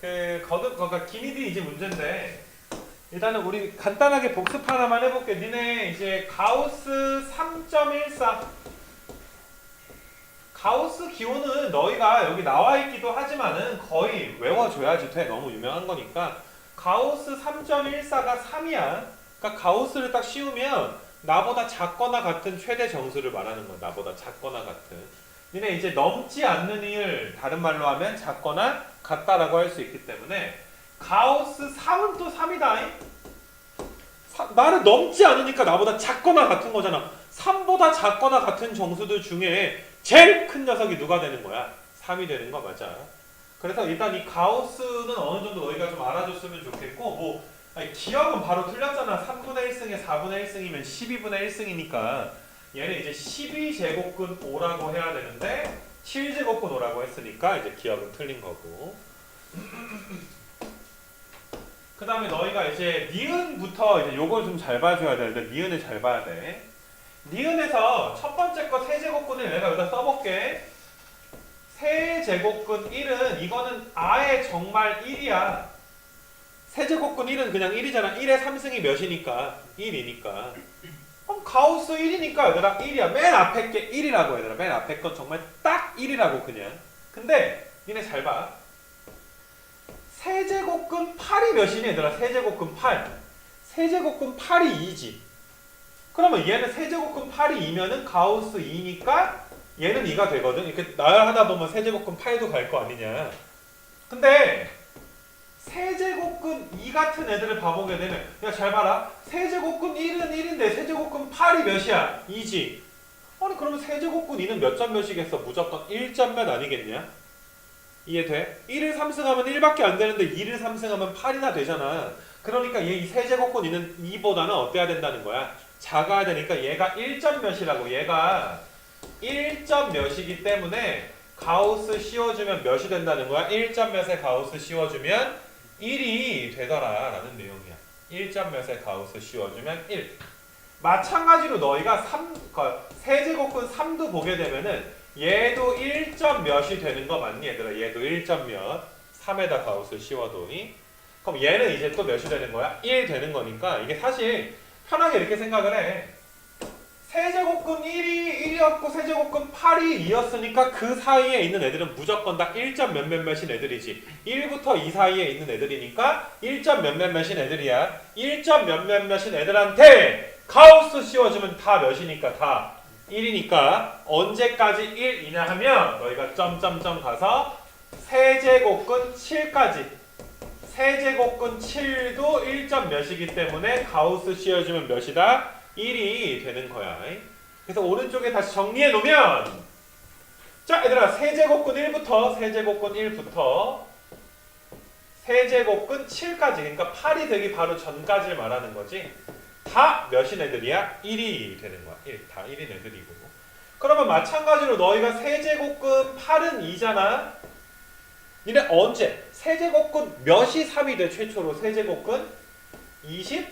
그 거듭 그러니까 기니들이 이제 문제인데 일단은 우리 간단하게 복습 하나만 해볼게. 니네 이제 가우스 3.14 가우스 기호는 너희가 여기 나와 있기도 하지만은 거의 외워줘야지 돼. 너무 유명한 거니까 가우스 3.14가 3이야. 그러니까 가우스를 딱 씌우면 나보다 작거나 같은 최대 정수를 말하는 거야. 나보다 작거나 같은. 니네 이제 넘지 않는 이를 다른 말로 하면 작거나 같다라고 할 수 있기 때문에 가우스 3은 또 3이다. 나를 넘지 않으니까 나보다 작거나 같은 거잖아. 3보다 작거나 같은 정수들 중에 제일 큰 녀석이 누가 되는 거야? 3이 되는 거 맞아. 그래서 일단 이 가우스는 어느 정도 너희가 좀 알아줬으면 좋겠고 뭐 아니, 기억은 바로 틀렸잖아. 3분의 1승에 4분의 1승이면 12분의 1승이니까 얘는 이제 12제곱근 5라고 해야 되는데 7제곱근 5라고 했으니까 이제 기억은 틀린 거고. 그 다음에 너희가 이제 니은부터 이제 요걸 좀잘 봐줘야 되는데 니은을 잘 봐야 돼. 니은에서 첫 번째 거 세제곱근을 내가 여기다 써볼게. 세제곱근 1은 이거는 아예 정말 1이야. 세제곱근 1은 그냥 1이잖아. 1의 3승이 몇이니까? 1이니까 그럼 가우스 1이니까 얘들아 1이야. 맨 앞에 게 1이라고 얘들아. 맨 앞에 건 정말 딱 1이라고 그냥. 근데 니네 잘 봐. 세제곱근 8이 몇이니 얘들아? 세제곱근 8 세제곱근 8이 2지. 그러면 얘는 세제곱근 8이 2면은 가우스 2니까 얘는 2가 되거든. 이렇게 나열하다 보면 세제곱근 8도 갈 거 아니냐. 근데 세제곱 근 2 같은 애들을 봐보게 되면 야 잘 봐라 세제곱근 1은 1인데 세제곱근 8이 몇이야? 2지 아니 그러면 세제곱근 2는 몇 점 몇이겠어? 무조건 1점 몇 아니겠냐? 이해돼? 1을 3승하면 1밖에 안 되는데 2을 3승하면 8이나 되잖아 그러니까 얘 이 세제곱근 2는 2보다는 어때야 된다는 거야? 작아야 되니까 얘가 1점 몇이라고 얘가 1점 몇이기 때문에 가우스 씌워주면 몇이 된다는 거야? 1점 몇에 가우스 씌워주면 1이 되더라 라는 내용이야. 1점 몇에 가우스 씌워주면 1 마찬가지로 너희가 3, 그 세제곱근 3도 보게 되면은 얘도 1점 몇이 되는 거 맞니 얘들아? 얘도 1점 몇? 3에다 가우스 씌워도니? 그럼 얘는 이제 또 몇이 되는 거야? 1 되는 거니까 이게 사실 편하게 이렇게 생각을 해 세제곱근 1이 1이었고 세제곱근 8이 2였으니까 그 사이에 있는 애들은 무조건 다 1점 몇몇 몇인 애들이지. 1부터 2 사이에 있는 애들이니까 1점 몇몇 몇인 애들이야. 1점 몇몇 몇인 애들한테 가우스 씌워주면 다 몇이니까 다 1이니까 언제까지 1이냐 하면 너희가 점점점 가서 세제곱근 7까지. 세제곱근 7도 1점 몇이기 때문에 가우스 씌워주면 몇이다? 1이 되는 거야. 그래서 오른쪽에 다시 정리해 놓으면 자 얘들아 세제곱근 1부터 세제곱근 1부터 세제곱근 7까지 그러니까 8이 되기 바로 전까지를 말하는 거지. 다 몇인 애들이야? 1이 되는 거야. 1, 다 1인 애들이고. 그러면 마찬가지로 너희가 세제곱근 8은 2잖아. 니네 언제? 세제곱근 몇이 3이 돼 최초로? 세제곱근 20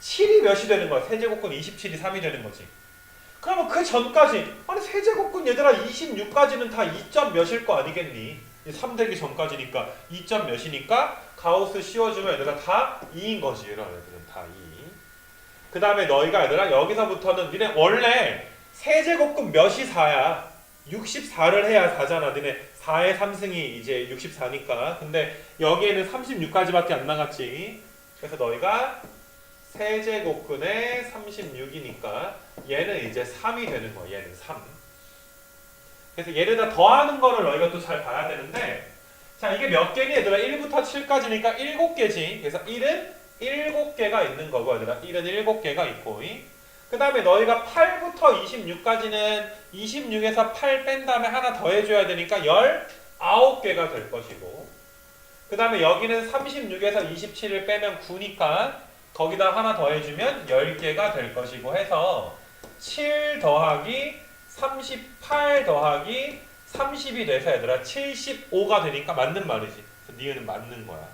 7이 몇이 되는 거야? 세제곱근 27이 3이 되는 거지. 그러면 그 전까지 아니 세제곱근 얘들아 26까지는 다 2점 몇일 거 아니겠니? 3 되기 전까지니까 2점 몇이니까 가우스 씌워주면 얘들아 다 2인 거지. 이런 애들은 다 2. 그 다음에 너희가 얘들아 여기서부터는 니네 원래 세제곱근 몇이 4야. 64를 해야 4잖아. 니네 4의 3승이 이제 64니까. 근데 여기에는 36까지밖에 안 나갔지. 그래서 너희가 세제곱근에 36이니까 얘는 이제 3이 되는 거야. 얘는 3. 그래서 얘를 다 더하는 거를 너희가 또 잘 봐야 되는데 자 이게 몇 개니 얘들아 1부터 7까지니까 7개지. 그래서 1은 7개가 있는 거고 얘들아 1은 7개가 있고 그 다음에 너희가 8부터 26까지는 26에서 8 뺀 다음에 하나 더 해줘야 되니까 19개가 될 것이고 그 다음에 여기는 36에서 27을 빼면 9니까 거기다 하나 더 해주면 10개가 될 것이고 해서 7 더하기 38 더하기 30이 돼서 얘들아 75가 되니까 맞는 말이지. 그래서 니은은 맞는 거야.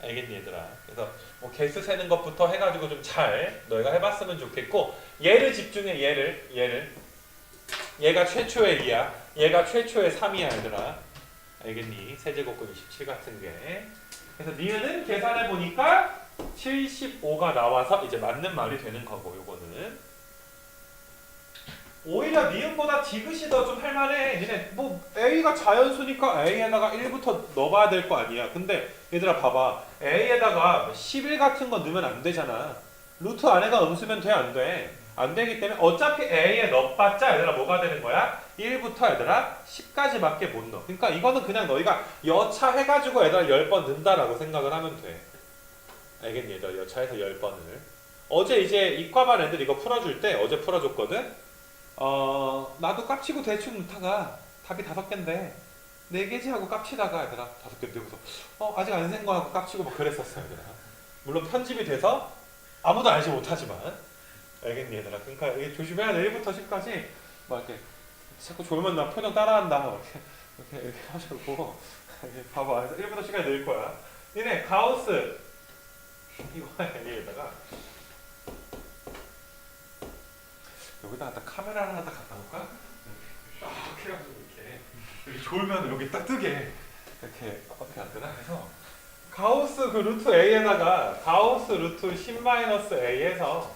알겠니 얘들아? 그래서 뭐 개수 세는 것부터 해가지고 좀 잘 너희가 해봤으면 좋겠고 얘를 집중해 얘를 얘를 얘가 최초의 2야 얘가 최초의 3이야 얘들아 알겠니? 세제곱근 27 같은 게. 그래서 니은은 계산해 보니까 75가 나와서 이제 맞는 말이 되는 거고 요거는. 오히려 니은보다 디귿이 더 좀 할만해. 니네 뭐 A가 자연수니까 A에다가 1부터 넣어봐야 될 거 아니야. 근데 얘들아 봐봐. A에다가 11 같은 거 넣으면 안 되잖아. 루트 안에가 음수면 돼 안 돼? 안 되기 때문에 어차피 A에 넣어봤자 얘들아 뭐가 되는 거야? 1부터 얘들아 10까지밖에 못 넣어. 그러니까 이거는 그냥 너희가 여차 해가지고 얘들아 10번 넣는다라고 생각을 하면 돼. 알겠니 여차해서 10번을. 어제 이제 이과반 애들 이거 풀어줄 때 어제 풀어줬거든? 어 나도 깝치고 대충 넣다가 답이 다섯 개인데 네 개지 하고 깝치다가 얘들아 다섯 개인데 그래서 어 아직 안센거 하고 깝치고 막 그랬었어 얘들아. 물론 편집이 돼서 아무도 알지 못하지만. 알겠니 얘들아. 그러니까 이게 조심해야 돼. 1부터 10까지. 막 이렇게 자꾸 졸면 나 표정 따라한다. 막 이렇게 이렇게, 이렇게 하시고. 봐봐. 그래서 1부터 10까지 늘 거야. 니네 가우스 이거 여기에다가 여기다가 딱 카메라 하나 딱 갖다 놓을까? 딱 해가지고 이렇게 이렇게 졸면 여기 딱 뜨게 이렇게 어떻게 안 되나 해서 가우스 그 루트 a에다가 가우스 루트 10-a에서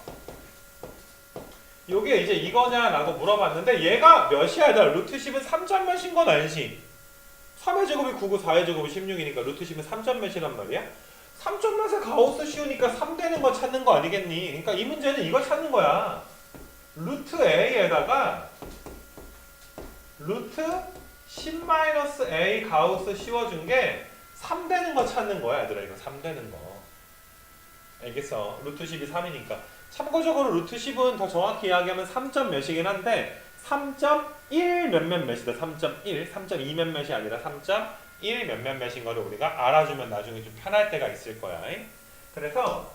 요게 이제 이거냐라고 물어봤는데 얘가 몇이야? 얘들아 루트 10은 3점 몇인 건 알지? 3의 제곱이 9고 4의 제곱이 16이니까 루트 10은 3점 몇이란 말이야 3점 몇에 가우스 씌우니까 3 되는 거 찾는 거 아니겠니? 그러니까 이 문제는 이거 찾는 거야. 루트 a에다가 루트 10-a 가우스 씌워준 게 3 되는 거 찾는 거야 얘들아. 이거 3 되는 거. 알겠어? 루트 10이 3이니까. 참고적으로 루트 10은 더 정확히 이야기하면 3점 몇이긴 한데 3.1 몇몇 몇이다. 3.1 3.2 몇몇이 아니라 3.1 몇몇 몇인 거를 우리가 알아주면 나중에 좀 편할 때가 있을 거야. 그래서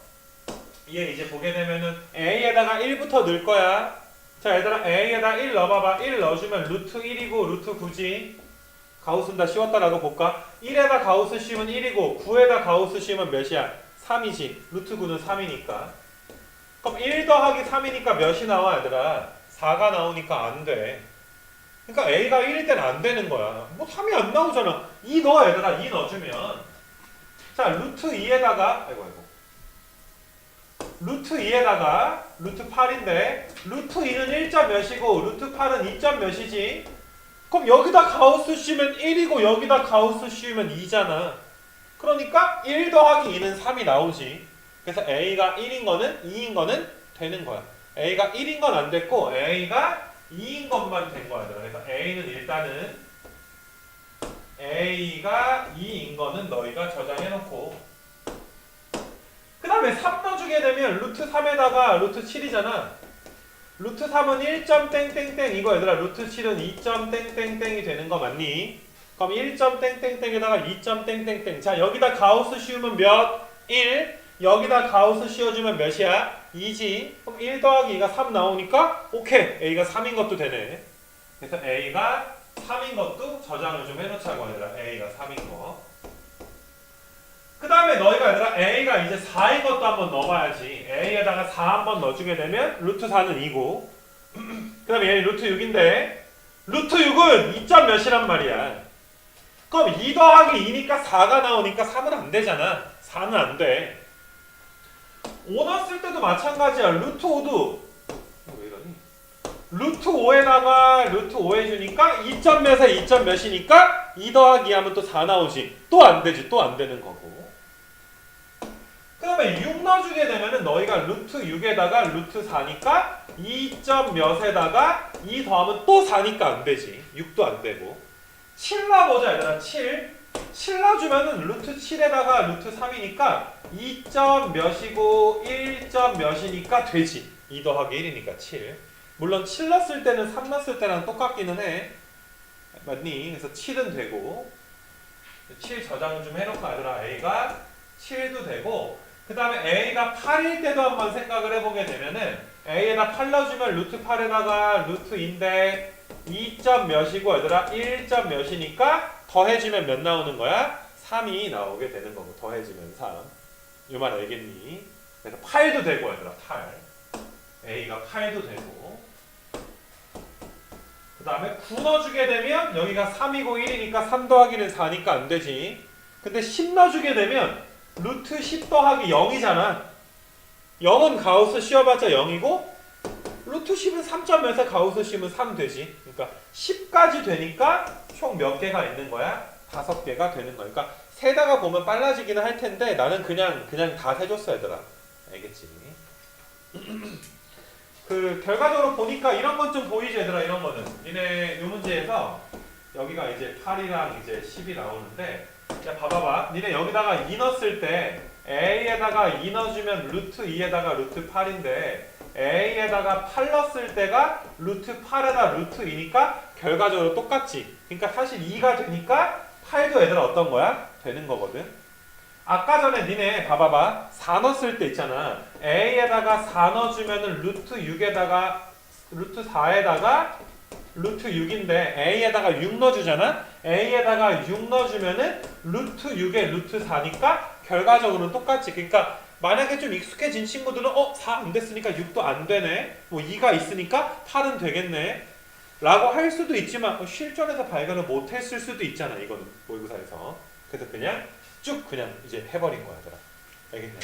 얘 이제 보게 되면은 a에다가 1부터 넣을 거야. 자 얘들아 a에다 1 넣어봐봐. 1 넣어주면 루트 1이고 루트 9지. 가우스는 다 씌웠다라고 볼까? 1에다 가우스 씌우면 1이고 9에다 가우스 씌우면 몇이야? 3이지. 루트 9는 3이니까. 그럼 1 더하기 3이니까 몇이 나와 얘들아? 4가 나오니까 안 돼 그러니까 a가 1일 때는 안 되는 거야. 뭐 3이 안 나오잖아. 2 넣어 얘들아. 2 넣어주면. 자 루트 2에다가 아이고 아이고. 루트 2에다가 루트 8인데 루트 2는 1점 몇이고 루트 8은 2점 몇이지? 그럼 여기다 가우스 씌우면 1이고 여기다 가우스 씌우면 2잖아. 그러니까 1 더하기 2는 3이 나오지. 그래서 a가 1인 거는 2인 거는 되는 거야. A가 1인 건 안 됐고 a가 2인 것만 된 거야. 그래서 a는 일단은 a가 2인 거는 너희가 저장해 놓고. 그 다음에 3 넣어주게 되면 루트 3에다가 루트 7이잖아. 루트 3은 1점 땡땡땡 이거 얘들아. 루트 7은 2점 땡땡땡이 되는 거 맞니? 그럼 1점 땡땡땡에다가 2점 땡땡땡. 자 여기다 가우스 씌우면 몇? 1 여기다 가우스 씌워주면 몇이야? 2지. 그럼 1 더하기 2가 3 나오니까 오케이. A가 3인 것도 되네. 그래서 A가 3인 것도 저장을 좀 해놓자고 얘들아 A가 3인 거. 그 다음에 너희가 얘들아 A가 이제 4인 것도 한번 넣어봐야지. A에다가 4 한번 넣어주게 되면 루트 4는 2고. 그 다음에 얘 루트 6인데 루트 6은 2점 몇이란 말이야. 그럼 2 더하기 2니까 4가 나오니까 3은 안 되잖아. 4는 안 돼 5 넣었을 때도 마찬가지야. 루트 5도. 왜 이러니? 루트 5에다가 루트 5 해주니까 2점 몇에 2점 몇이니까 2 더하기 2 하면 또 4 나오지. 또 안 되지. 또 안 되는 거고. 그 다음에 6 넣어주게 되면은 너희가 루트 6에다가 루트 4니까 2점 몇에다가 2 더하면 또 4니까 안 되지. 6도 안 되고. 7 놔보자 얘들아. 7 7 놔주면은 루트 7에다가 루트 3이니까 2점 몇이고 1점 몇이니까 되지. 2 더하기 1이니까 7 물론 7 넣었을 때는 3 넣었을 때랑 똑같기는 해. 맞니? 그래서 7은 되고 7 저장을 좀 해놓고 얘들아 A가 7도 되고 그 다음에 A가 8일 때도 한번 생각을 해보게 되면은 A에다 8 넣어주면 루트 8에다가 루트인데 2점 몇이고 얘들아 1점 몇이니까 더해주면 몇 나오는 거야? 3이 나오게 되는 거고 더해주면 3. 이말 알겠니? 그래서 8도 되고 얘들아 8. A가 8도 되고 그그 다음에 9 넣어주게 되면 여기가 3이고 1이니까 3 더하기는 4니까 안 되지. 근데 10 넣어주게 되면 루트 10 더하기 0이잖아. 0은 가우스 씌워봤자 0이고 루트 10은 3.몇에 가우스 씌우면 3 되지. 그러니까 10까지 되니까 총 몇 개가 있는 거야? 다섯 개가 되는 거야. 그러니까 세다가 보면 빨라지기는 할 텐데 나는 그냥 그냥 다 세줬어 얘들아. 알겠지? 그 결과적으로 보니까 이런 건 좀 보이지 얘들아 이런 거는 니네 이 문제에서 여기가 이제 8이랑 이제 10이 나오는데 야 봐봐봐 니네 여기다가 2 넣었을 때 a에다가 2 넣어주면 루트 2에다가 루트 8인데 a에다가 8 넣었을 때가 루트 8에다 루트 2니까 결과적으로 똑같지 그러니까 사실 2가 되니까 8도 얘들아 어떤 거야? 되는 거거든. 아까 전에 니네 봐봐봐. 4 넣었을 때 있잖아. A에다가 4 넣어주면은 루트 6에다가 루트 4에다가 루트 6인데 a에다가 6 넣어주잖아. A에다가 6 넣어주면은 루트 6에 루트 4니까 결과적으로는 똑같지 그러니까 만약에 좀 익숙해진 친구들은 어? 4 안 됐으니까 6도 안 되네. 뭐 2가 있으니까 8은 되겠네. 라고 할 수도 있지만 어, 실전에서 발견을 못 했을 수도 있잖아 이거는 모의고사에서. 그래서 그냥 쭉 그냥 이제 해버린 거야 얘들아. 알겠냐